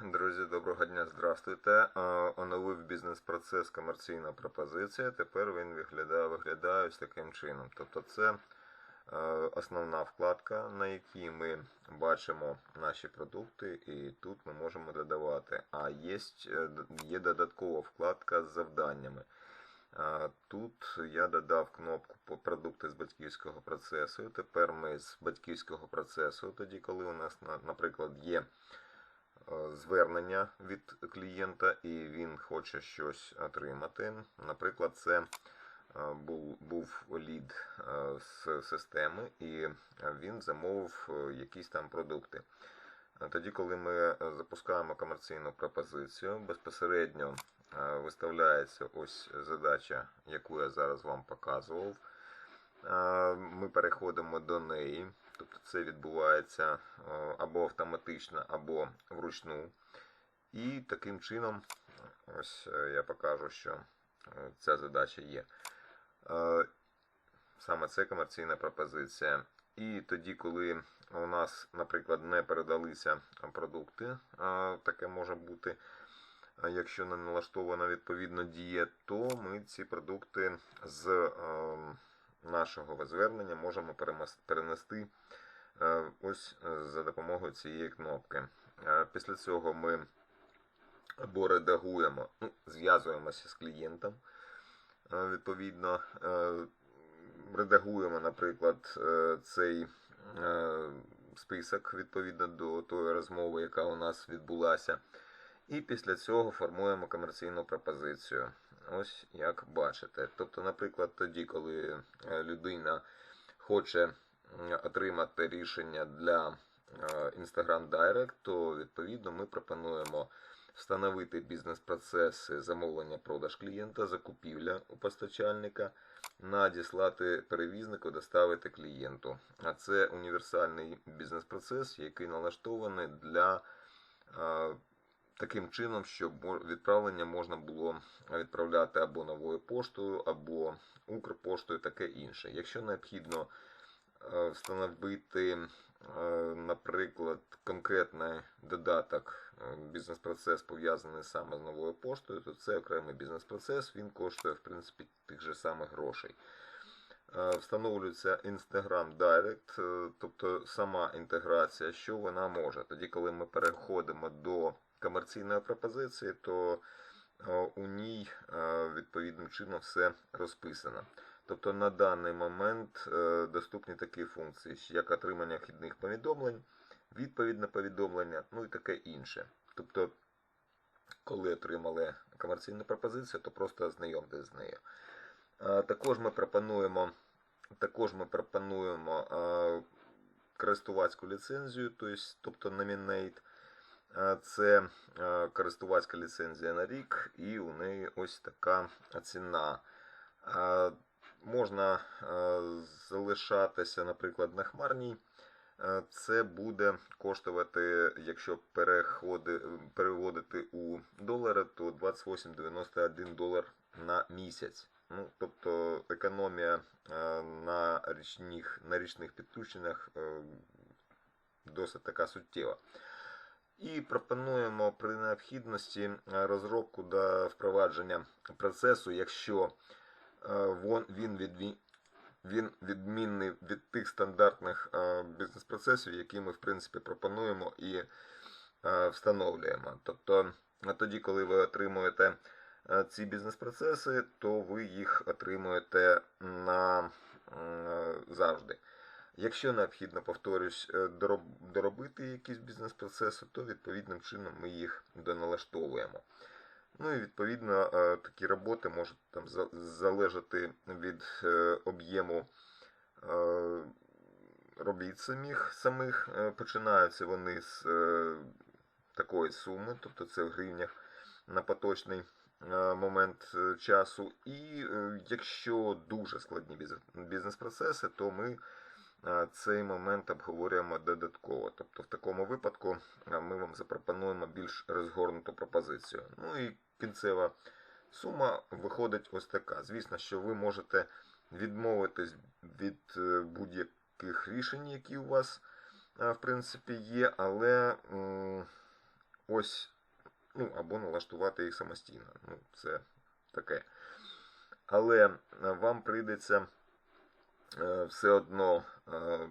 Друзі, доброго дня, здравствуйте. Е, Оновив бізнес-процес комерційна пропозиція. Тепер він виглядає, виглядає ось таким чином. Тобто це е, основна вкладка, на якій ми бачимо наші продукти, і тут ми можемо додавати. А є, є додаткова вкладка з завданнями. Е, Тут я додав кнопку по продукти з батьківського процесу. Тепер ми з батьківського процесу, тоді, коли у нас, наприклад, є е, звернення від клієнта і він хоче щось отримати. Наприклад, це е, був, був лід е, з системи, і він замовив е, якісь там продукти. Е, Тоді, коли ми е, запускаємо комерційну пропозицію, безпосередньо е, виставляється ось задача, яку я зараз вам показував. Е, Ми переходимо до неї. Тобто це відбувається е, або автоматично, або вручну. І таким чином, ось е, я покажу, що е, ця задача є. Саме це комерційна пропозиція. І тоді, коли у нас, наприклад, не передалися продукти, таке може бути, якщо не налаштована відповідна дія, то ми ці продукти з е, нашого звернення можемо перенести е, ось е, за допомогою цієї кнопки. Е, Після цього ми або редагуємо, ну, зв'язуємося з клієнтом. Відповідно, редагуємо, наприклад, цей список відповідно до тої розмови, яка у нас відбулася. І після цього формуємо комерційну пропозицію. Ось як бачите. Тобто, наприклад, тоді, коли е, людина хоче отримати рішення для е, Instagram Direct, то відповідно ми пропонуємо встановити бізнес-процеси замовлення продаж клієнта, закупівля у постачальника, надіслати перевізнику, доставити клієнту. А це універсальний бізнес-процес, який налаштований для е, таким чином, щоб відправлення можна було відправляти або новою поштою, або Укрпоштою, таке інше. Якщо необхідно е, встановити, е, наприклад, конкретний додаток, е, бізнес-процес пов'язаний саме з новою поштою, то це окремий бізнес-процес, він коштує, в принципі, тих же самих грошей. Встановлюється Instagram Direct, тобто сама інтеграція, що вона може. Тоді, коли ми переходимо до комерційної пропозиції, то е, у ній е, відповідним чином все розписано. Тобто на даний момент е, доступні такі функції, як отримання вхідних повідомлень, відповідь на повідомлення, ну і таке інше. Тобто, коли отримали комерційну пропозицію, то просто ознайомтесь з нею. Також ми пропонуємо, також ми пропонуємо користувацьку ліцензію, тобто Nominate. Е, Це е, користувацька ліцензія на рік, і у неї ось така ціна. Е, Можна залишатися, наприклад, на хмарній. Це буде коштувати, якщо переводити у долари, то 28,91 долар на місяць. Ну, тобто економія на річних, на річних підключеннях досить така суттєва. І пропонуємо при необхідності е, розробку до впровадження процесу, якщо е, він він відмінний від тих стандартних е, бізнес-процесів, які ми в принципі пропонуємо і встановлюємо. Тобто, тоді, коли ви отримуєте ці бізнес-процеси, то ви їх отримуєте на завжди. Якщо необхідно, повторюсь, е, доробити якісь бізнес-процеси, то відповідним чином ми їх доналаштовуємо. Ну і відповідно е, такі роботи можуть там залежати від е, об'єму робіт самих. самих. Починаються вони з такої суми, тобто це в гривнях на поточний момент часу. І якщо дуже складні бізнес-процеси, то ми цей момент обговорюємо додатково. Тобто в такому випадку ми вам запропонуємо більш розгорнуту пропозицію. Ну і кінцева сума виходить ось така. Звісно, що ви можете відмовитись від е, будь-яких рішень, які у вас в принципі є, але ось, ну, або налаштувати їх самостійно. Ну, це таке. Але вам прийдеться все одно е,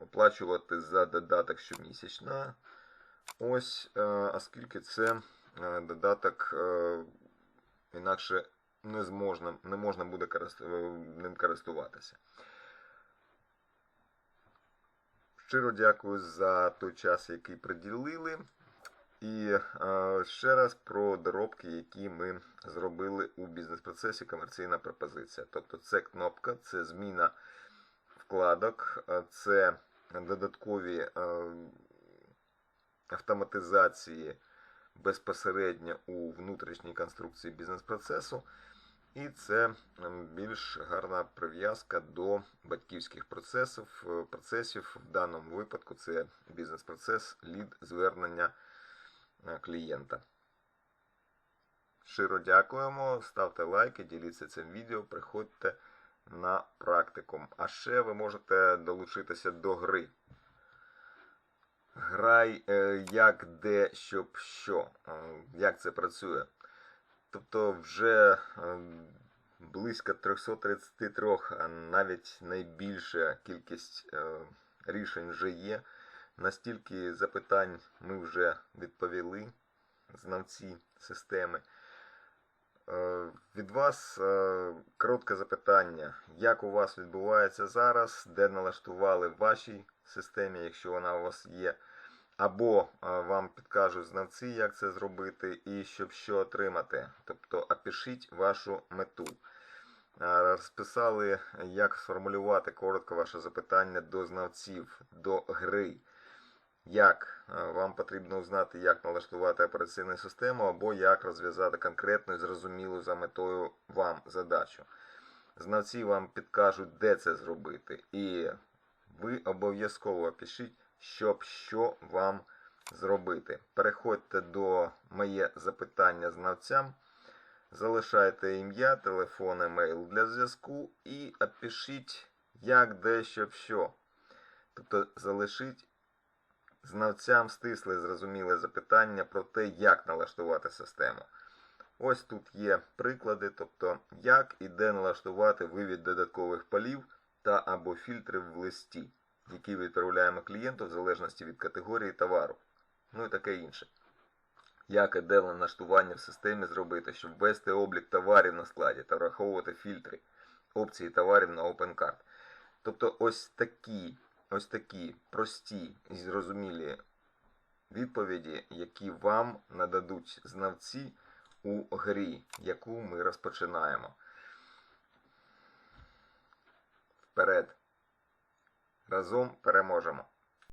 оплачувати за додаток щомісячно. Ось, е, оскільки це е, додаток е, інакше не зможна, не можна буде е, ним користуватися. Щиро дякую за той час, який приділили. І е, ще раз про доробки, які ми зробили у бізнес-процесі комерційна пропозиція. Тобто це кнопка, це зміна вкладок, е, це додаткові е, автоматизації безпосередньо у внутрішній конструкції бізнес-процесу. І це більш гарна прив'язка до батьківських процесів. Е, процесів. В даному випадку це бізнес-процес лід звернення клієнта. Щиро дякуємо. Ставте лайки, діліться цим відео, приходьте на практикум. А ще ви можете долучитися до гри. Грай е, як, де, щоб що. Е, Як це працює? Тобто вже е, близько 333, а навіть найбільша кількість рішень вже є. Настільки запитань ми вже відповіли, знавці системи. Е, Від вас е, коротке запитання, як у вас відбувається зараз, де налаштували вашій системі, якщо вона у вас є, або е, вам підкажуть знавці, як це зробити, і щоб що отримати. Тобто опишіть вашу мету. Розписали, як сформулювати коротко ваше запитання до знавців, до гри. Як е, вам потрібно узнати, як налаштувати операційну систему, або як розв'язати конкретну і зрозумілу за метою вам задачу. Знавці вам підкажуть, де це зробити, і ви обов'язково пишіть, щоб що вам зробити. Переходьте до моє запитання знавцям, залишайте ім'я, телефон, емейл для зв'язку і опишіть, як, де, щоб що. Тобто залишіть знавцям стисле зрозуміле запитання про те, як налаштувати систему. Ось тут є приклади, тобто як і де налаштувати вивід додаткових полів та або фільтрів в листі, які відправляємо клієнту в залежності від категорії товару, ну і таке інше. Як і де налаштування в системі зробити, щоб ввести облік товарів на складі та враховувати фільтри, опції товарів на OpenCard. Тобто ось такі ось такі прості і зрозумілі відповіді, які вам нададуть знавці у грі, яку ми розпочинаємо. Вперед! Разом переможемо!